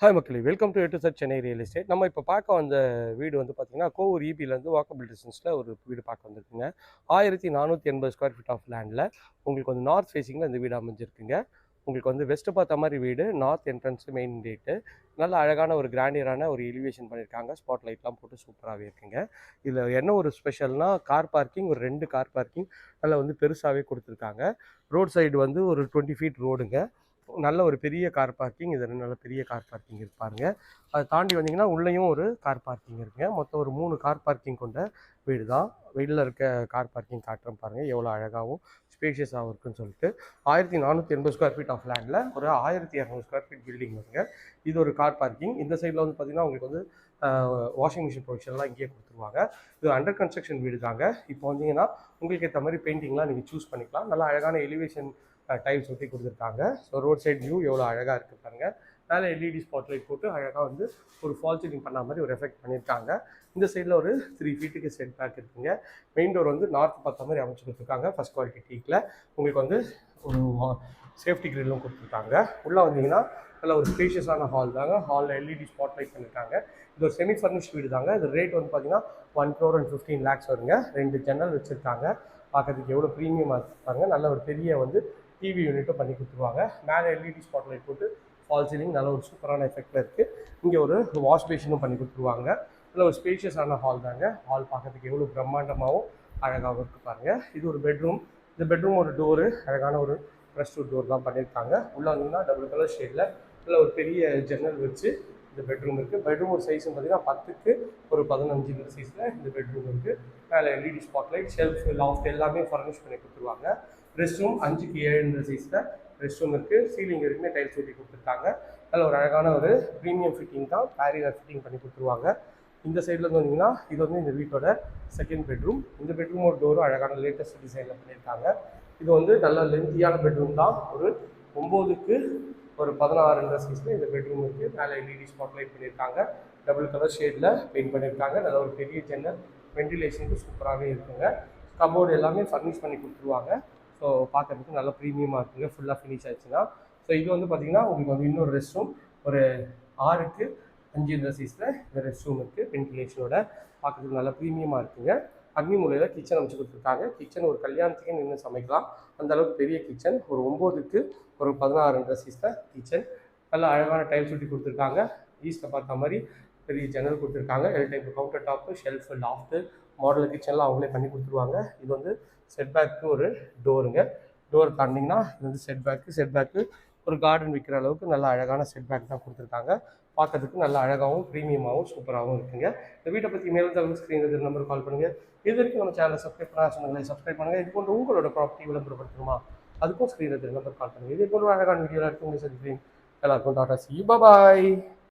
Hi மக்களே welcome to எட்டு sir Chennai real estate நம்ம இப்போ பார்க்க வந்த வீடு வந்து பார்த்தீங்கன்னா கோவூர் இபிலேருந்து வாக்கபிள் டிஸ்டன்ஸில் ஒரு வீடு பார்க்க வந்திருக்குங்க. ஆயிரத்தி நானூற்றி எண்பது ஸ்கொயர் ஃபீட் ஆஃப் லேண்டில் உங்களுக்கு வந்து நார்த் ஃபேஸிங்கில் இந்த வீடு அமைஞ்சிருக்குங்க. உங்களுக்கு வந்து வெஸ்ட்டு பார்த்த மாதிரி வீடு நார்த் என்ட்ரன்ஸ் மெயின் கேட்டு நல்ல அழகான ஒரு கிராண்டியரான ஒரு எலிவேஷன் பண்ணியிருக்காங்க. ஸ்பாட் லைட்லாம் போட்டு சூப்பராகவே இருக்குங்க. இதில் என்ன ஒரு ஸ்பெஷல்னால் கார் பார்க்கிங் ஒரு ரெண்டு கார் பார்க்கிங் நல்லா வந்து பெருசாகவே கொடுத்துருக்காங்க. ரோட் சைடு வந்து ஒரு டுவெண்ட்டி ஃபீட் ரோடுங்க நல்ல ஒரு பெரிய கார் பார்க்கிங் இது நல்ல பெரிய கார் பார்க்கிங் இருப்பாருங்க அதை தாண்டி வந்தீங்கன்னா உள்ளேயும் ஒரு கார் பார்க்கிங் இருக்குங்க. மொத்தம் ஒரு மூணு கார் பார்க்கிங் கொண்ட வீடு தான் வெளியில் இருக்க கார் பார்க்கிங் காட்டுறோம் பாருங்கள் எவ்வளோ அழகாகவும் ஸ்பேஷியஸாகவும் இருக்குன்னு சொல்லிட்டு. ஆயிரத்தி நானூற்றி எண்பது ஸ்கொயர் ஃபீட் ஆஃப் லேண்டில் ஒரு ஆயிரத்தி இரநூறு ஸ்கொயர் ஃபீட் பில்டிங் வருங்க. இது ஒரு கார் பார்க்கிங் இந்த சைடில் வந்து பார்த்திங்கன்னா உங்களுக்கு வந்து வாஷிங் மிஷின் ப்ரொவிஷன்லாம் இங்கேயே கொடுத்துருவாங்க. இது அண்டர் கன்ஸ்ட்ரக்ஷன் வீடு தாங்க இப்போ வந்தீங்கன்னா உங்களுக்கு ஏற்ற மாதிரி பெயிண்டிங்லாம் நீங்கள் சூஸ் பண்ணிக்கலாம். நல்லா அழகான எலிவேஷன் டைல்ஸ் ஒட்டி கொடுத்துருக்காங்க. ஸோ ரோட் சைட் வியூ எவ்வளோ அழகாக இருக்குது பாருங்கள் மேலே எல்இடி ஸ்பாட்லைட் போட்டு அழகாக வந்து ஒரு ஃபால் சீலிங் பண்ண மாதிரி ஒரு எஃபெக்ட் பண்ணியிருக்காங்க. இந்த சைடில் ஒரு த்ரீ ஃபீட்டுக்கு செட் பேக் இருக்குங்க. மெயின் டோர் வந்து நார்த் பார்த்த மாதிரி அமைச்சு கொடுத்துருக்காங்க ஃபஸ்ட் குவாலிட்டி டீக்கில் உங்களுக்கு வந்து ஒரு சேஃப்டி கிரில்லும் கொடுத்துருக்காங்க. உள்ளே வந்தீங்கன்னா நல்ல ஒரு ஸ்பேஷியஸான ஹால் தாங்க. ஹாலில் எல்இடி ஸ்பாட் லைட் பண்ணியிருக்காங்க இது ஒரு செமி ஃபர்னிஷ் வீடு தாங்க. இது ரேட் வந்து பார்த்தீங்கன்னா one crore and fifteen lakhs வருங்க. ரெண்டு ஜன்னல் வச்சுருக்காங்க. பார்க்கறதுக்கு எவ்வளோ ப்ரீமியமாக இருப்பாங்க நல்ல ஒரு பெரிய வந்து டிவி யூனிட்டும் பண்ணி கொடுத்துருவாங்க. மேலே எல்இடி ஸ்பாட் லைட் போட்டு ஃபால் சீலிங் நல்ல ஒரு சூப்பரான எஃபெக்டில் இருக்குது இங்கே ஒரு வாஷ் பேஷனும் பண்ணி கொடுத்துருவாங்க. நல்ல ஒரு ஸ்பேஷியஸான ஹால் தாங்க. ஹால் பார்க்கறதுக்கு எவ்வளோ பிரம்மாண்டமாகவும் அழகாகவும் இருக்குது பாருங்கள் இது ஒரு பெட்ரூம் இந்த பெட்ரூம் ஒரு டோரு அழகான ஒரு ப்ரெஷ் டூ டோர் தான் பண்ணியிருக்காங்க. உள்ளே வந்தீங்கன்னா டபுள் கலர் ஷேடில் இல்லை ஒரு பெரிய ஜன்னல் வச்சு இந்த பெட்ரூம் இருக்குது பெட்ரூம் ஒரு சைஸ் பார்த்தீங்கன்னா பத்துக்கு ஒரு பதினஞ்சு சைஸில் இந்த பெட்ரூம் இருக்குது மேலே LED spotlight shelf loft furnish furnish பண்ணி கொடுத்துருவாங்க. ரெஸ்ட் ரூம் அஞ்சுக்கு ஏழுன்ற சைஸில் ரெஸ்ட் ரூம் இருக்குது சீலிங் இருக்குன்னு டைல்ஸ் ஒட்டி கொடுத்துருக்காங்க. நல்ல ஒரு அழகான ஒரு ப்ரீமியம் ஃபிட்டிங் தான். பேரியர் ஃபிட்டிங் பண்ணி கொடுத்துருவாங்க. இந்த சைடில் வந்தீங்கன்னா இது வந்து இந்த வீட்டோட செகண்ட் பெட்ரூம் இந்த பெட்ரூம் ஒரு டோரும் அழகான லேட்டஸ்ட் டிசைனில் பண்ணியிருக்காங்க. இது வந்து நல்ல லென்த்தியான பெட்ரூம் தான். ஒரு ஒம்போதுக்கு ஒரு பதினாறுன்ற சைஸில் இந்த பெட்ரூம் இருக்குது மேலே எல்இடி ஸ்பாட் லைட் பண்ணியிருக்காங்க டபுள் கலர் ஷேடில் பெயிண்ட் பண்ணியிருக்காங்க. நல்ல ஒரு பெரிய ஜன்னல் வென்டிலேஷனுக்கு சூப்பராகவே இருக்குங்க. கபோர்டு எல்லாமே ஃபர்னிஷ் பண்ணி கொடுத்துருவாங்க. ஸோ பார்க்குறதுக்கு நல்லா ப்ரீமியமாக இருக்குங்க. ஃபுல்லாக ஃபினிஷ் ஆச்சுன்னா ஸோ இது வந்து பார்த்திங்கன்னா உங்களுக்கு வந்து இன்னொரு ரெஸ்ட் ரூம் ஒரு ஆறுக்கு அஞ்சு இந்த சீஸில் இந்த ரெஸ்ட் ரூம் இருக்குது வென்டிலேஷனோட பார்க்கறதுக்கு நல்ல ப்ரீமியமாக இருக்குங்க. அக்னி மூலையில் கிச்சன் அமைச்சு கொடுத்துருக்காங்க. கிச்சன் ஒரு கல்யாணத்துக்கே நின்று சமைக்கலாம். அந்த அளவுக்கு பெரிய கிச்சன் ஒரு ஒம்போதுக்கு ஒரு பதினாறுன்ற சீஸில் கிச்சன் நல்லா அழகான டைல்ஸ் சுட்டி கொடுத்துருக்காங்க. ஈஸ்ட்டை பார்த்த மாதிரி பெரிய ஜன்னல் கொடுத்துருக்காங்க. L type counter top shelf loft model கிச்சன்லாம் அவங்களே பண்ணி கொடுத்துருவாங்க. இது வந்து செட் பேக்கு ஒரு டோருங்க டோர் தாண்டிங்கன்னா இது வந்து செட் பேக்கு செட் பேக்கு ஒரு கார்டன் விற்கிற அளவுக்கு நல்ல அழகான செட் பேக் தான் கொடுத்துருக்காங்க. பார்க்கறதுக்கு நல்ல அழகாகவும் ப்ரீமியமாகவும் சூப்பராகவும் இருக்குங்க. இந்த வீட்டை பற்றி மேலும் தகவல் ஸ்க்ரீன் நம்பர் கால் பண்ணுங்கள் இது வரைக்கும் நம்ம சேனலை சப்ஸ்கிரைப் பண்ணா சொன்னாங்களே சப்ஸ்கிரைப் பண்ணுங்கள் இது போன்ற உங்களோட ப்ராப்பர்ட்டி விளம்பரப்படுத்தணுமா? அதுக்கும் ஸ்க்ரீன் நம்பர் கால் பண்ணுங்கள் இதே போன்ற அழகான வீடியோவில் இருக்கு உங்களை சந்திக்கிறேன். எல்லாருக்கும் டாட்டா சி பாய்